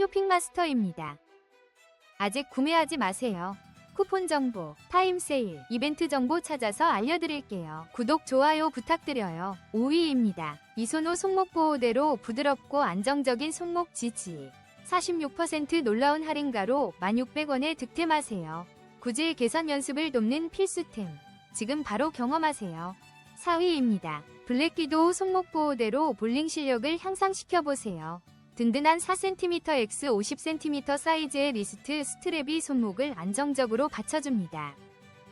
쇼핑마스터입니다. 아직 구매하지 마세요. 쿠폰 정보, 타임 세일, 이벤트 정보 찾아서 알려드릴게요. 구독, 좋아요 부탁드려요. 5위입니다. 이소노 손목 보호대로 부드럽고 안정적인 손목 지지. 46% 놀라운 할인가로 1,600원에 득템하세요. 구질 개선 연습을 돕는 필수템. 지금 바로 경험하세요. 4위입니다. 블랙기도우 손목 보호대로 볼링 실력을 향상시켜보세요. 든든한 4cm x 50cm 사이즈의 리스트 스트랩이 손목을 안정적으로 받쳐줍니다.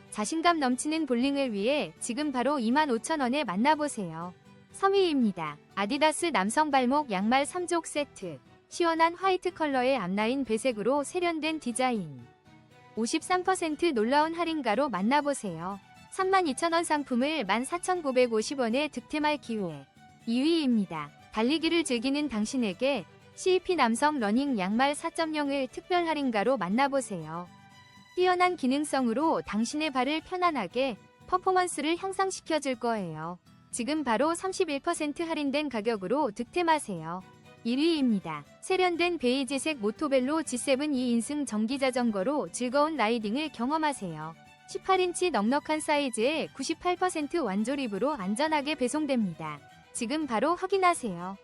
자신감 넘치는 볼링을 위해 지금 바로 25,000원에 만나보세요. 3위입니다. 아디다스 남성 발목 양말 3족 세트. 시원한 화이트 컬러의 앞라인 배색으로 세련된 디자인. 53% 놀라운 할인가로 만나보세요. 32,000원 상품을 14,950원에 득템할 기회. 2위입니다. 달리기를 즐기는 당신에게 CEP 남성 러닝 양말 4.0을 특별 할인가로 만나보세요. 뛰어난 기능성으로 당신의 발을 편안하게 퍼포먼스를 향상시켜 줄 거예요. 지금 바로 31% 할인된 가격으로 득템하세요. 1위입니다. 세련된 베이지색 모토벨로 G7 2인승 전기자전거로 즐거운 라이딩을 경험하세요. 18인치 넉넉한 사이즈에 98% 완조립으로 안전하게 배송됩니다. 지금 바로 확인하세요.